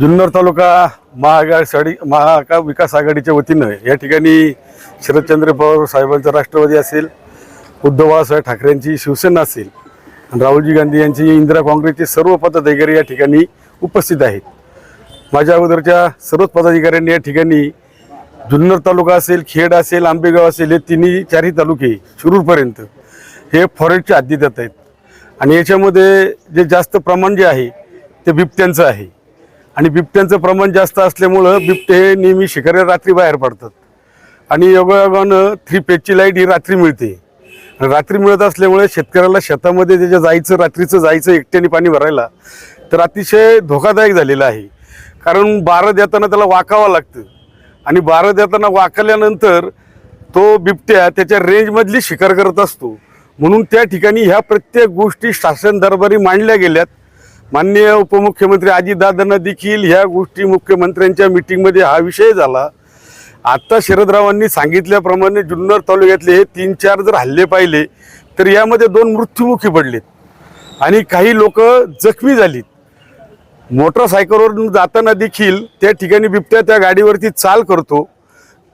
जुन्नर तालुका महाआघाडी महा विकास आघाडीच्या वतीनं या ठिकाणी शरदचंद्र पवार साहेबांचा राष्ट्रवादी असेल उद्धव बाळासाहेब ठाकरेंची शिवसेना असेल राहुलजी गांधी यांची इंदिरा काँग्रेसचे सर्व पदाधिकारी या ठिकाणी उपस्थित आहेत. माझ्या अगोदरच्या सर्वच पदाधिकाऱ्यांनी या ठिकाणी जुन्नर तालुका असेल खेड असेल आंबेगाव असेल हे तिन्ही चारही तालुके शिरूरपर्यंत हे फॉरेस्टच्या हद्दीत आहेत. आणि याच्यामध्ये जे जास्त प्रमाण जे आहे ते बिबट्यांचं आहे. आणि बिबट्यांचं प्रमाण जास्त असल्यामुळं बिबटे हे नेहमी शिकारी रात्री बाहेर पडतात. आणि योगायोगानं थ्री पेजची लाइट ही रात्री मिळते. रात्री मिळत असल्यामुळे शेतकऱ्याला शेतामध्ये त्याच्या जायचं रात्रीचं जायचं एकट्याने पाणी भरायला तर अतिशय धोकादायक झालेलं आहे. कारण बारं देताना त्याला वाकावं लागतं. आणि बारं देताना वाकल्यानंतर तो बिबट्या त्याच्या रेंजमधली शिकार करत असतो. म्हणून त्या ठिकाणी ह्या प्रत्येक गोष्टी शासन दरबारी मांडल्या गेल्यात. माननीय उपमुख्यमंत्री अजितदादांना देखील ह्या गोष्टी मुख्यमंत्र्यांच्या मिटिंगमध्ये हा विषय झाला. आत्ता शरदरावांनी सांगितल्याप्रमाणे जुन्नर तालुक्यातले हे तीन चार जर हल्ले पाहिले तर यामध्ये दोन मृत्युमुखी पडलेत. आणि काही लोक जखमी झालीत. मोटरसायकलवरून जाताना देखील त्या ठिकाणी बिबट्या त्या गाडीवरती चाल करतो.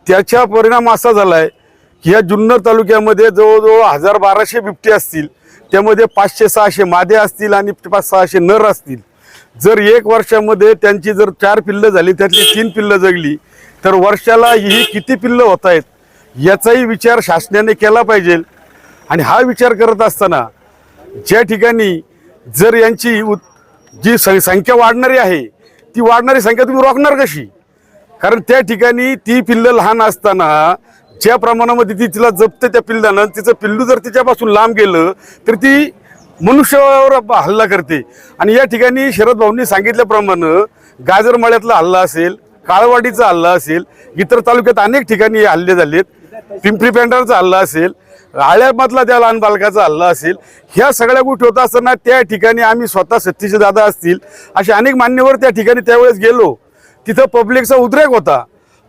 त्याचा परिणाम असा झाला आहे की ह्या जुन्नर तालुक्यामध्ये जवळजवळ हजार बाराशे बिबटे असतील. त्यामध्ये पाचशे सहाशे मादे असतील आणि पाच सहाशे नर असतील. जर एक वर्षामध्ये त्यांची जर चार पिल्लं झाली त्यातली तीन पिल्लं जगली तर वर्षाला ही किती पिल्लं होत आहेत याचाही विचार शासनाने केला पाहिजे. आणि हा विचार करत असताना ज्या ठिकाणी जर यांची उत- जी सं- संख्या वाढणारी आहे ती वाढणारी संख्या तुम्ही रोखणार कशी? कारण त्या ठिकाणी ती पिल्लं लहान असताना ज्या प्रमाणामध्ये ती तिला जपते त्या पिल्लानं तिचं पिल्लू जर तिच्यापासून लांब गेलं तर ती मनुष्यावर हल्ला करते. आणि या ठिकाणी शरद भाऊंनी सांगितल्याप्रमाणे गाजरमाळ्यातला हल्ला असेल काळवाडीचा हल्ला असेल इतर तालुक्यात अनेक ठिकाणी हल्ले झालेत. पिंपरी पेंढारचा हल्ला असेल आळ्यामधला त्या लहान बालकाचा हल्ला असेल ह्या सगळ्या गोष्टी होत असताना त्या ठिकाणी आम्ही स्वतः सतीश दादा असतील असे अनेक मान्यवर त्या ठिकाणी त्यावेळेस गेलो. तिथं पब्लिकचा उद्रेक होता.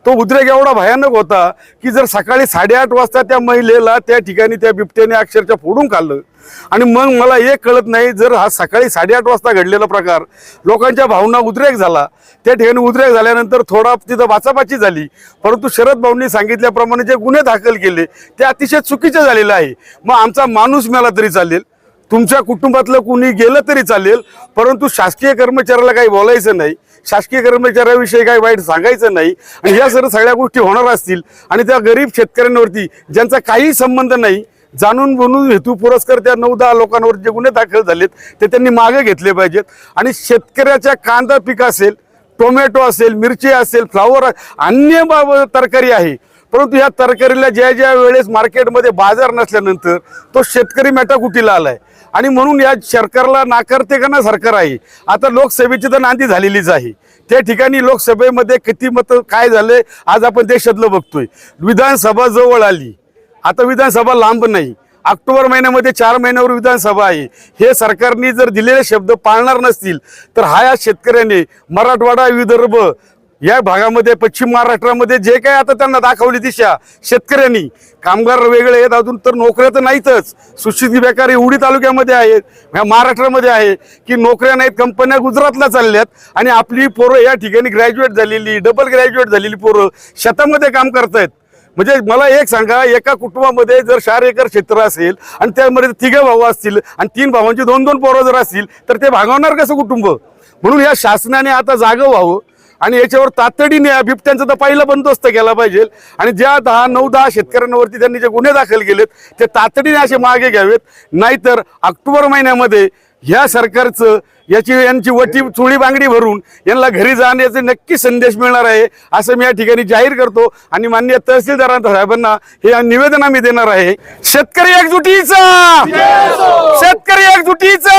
तो उद्रेक एवढा भयानक होता की जर सकाळी साडेआठ वाजता त्या महिलेला त्या ठिकाणी त्या बिबट्याने अक्षरशः फोडून खाल्लं. आणि मग मला हे कळत नाही जर हा सकाळी साडेआठ वाजता घडलेला प्रकार लोकांच्या भावना उद्रेक झाला. त्या ठिकाणी उद्रेक झाल्यानंतर थोडा तिथं बाचाबाची झाली. परंतु शरद भाऊंनी सांगितल्याप्रमाणे जे गुन्हे दाखल केले ते अतिशय चुकीचे झालेले आहे. मग आमचा माणूस मेला तरी चालेल. तुमच्या कुटुंबातलं कुणी गेलं तरी चालेल परंतु शासकीय कर्मचाऱ्याला काही बोलायचं नाही शासकीय कर्मचाऱ्याविषयी काही वाईट सांगायचं नाही आणि ह्या सर्व सगळ्या गोष्टी होणार असतील आणि त्या गरीब शेतकऱ्यांवरती ज्यांचा काही संबंध नाही जाणून बनून हेतू पुरस्कार त्या नऊ दहा लोकांवर जे गुन्हे दाखल झालेत ते त्यांनी मागे घेतले पाहिजेत. आणि शेतकऱ्याच्या कांदा पीक असेल टोमॅटो असेल मिरची असेल फ्लावर अन्य बाब तरकारी आहे परंतु या तरकारीला ज्या ज्या वेळेस मार्केटमध्ये बाजार नसल्यानंतर तो शेतकरी मेटाकुटीला आलाय. आणि म्हणून या सरकारला नाकारते का ना सरकार आहे. आता लोकसभेची तर नांदी झालेलीच आहे. त्या ठिकाणी लोकसभेमध्ये किती मतं काय झाले आज आपण देशातलं बघतोय. विधानसभा जवळ आली. आता विधानसभा लांब नाही. ऑक्टोबर महिन्यामध्ये चार महिन्यावर विधानसभा आहे. हे सरकारने जर दिलेले शब्द पाळणार नसतील तर हा या शेतकऱ्याने मराठवाडा विदर्भ या भागामध्ये पश्चिम महाराष्ट्रामध्ये जे काय आता त्यांना दाखवली दिशा शेतकऱ्यांनी. कामगार वेगळे आहेत अजून तर नोकऱ्या तर नाहीतच. सुशिक्षित बेकार एवढी तालुक्यामध्ये आहेत ह्या महाराष्ट्रामध्ये आहे की नोकऱ्या नाहीत कंपन्या गुजरातला चालल्यात. आणि आपली पोरं या ठिकाणी ग्रॅज्युएट झालेली डबल ग्रॅज्युएट झालेली पोरं शेतामध्ये काम करतायत. म्हणजे मला एक सांगा एका कुटुंबामध्ये जर चार एकर क्षेत्र असेल आणि त्यामध्ये तिघे भाऊ असतील आणि तीन भावांची दोन दोन पोरं जर असतील तर ते भागवणार कसं कुटुंब? म्हणून या शासनाने आता जागं व्हावं. आणि याच्यावर तातडीने या बिबट्यांचा तर पहिला बंदोबस्त केला पाहिजे. आणि ज्या दहा नऊ दहा शेतकऱ्यांवरती त्यांनी जे गुन्हे दाखल केलेत ते तातडीने असे मागे घ्यावेत. नाहीतर ऑक्टोबर महिन्यामध्ये ह्या सरकारचं याची यांची वटी चोळी बांगडी भरून यांना घरी जाण्याचे नक्की संदेश मिळणार आहे असं मी या ठिकाणी जाहीर करतो. आणि मान्य तहसीलदार साहेबांना हे निवेदन आम्ही देणार आहे. शेतकरी एकजुटीचा! शेतकरी एकजुटीचा!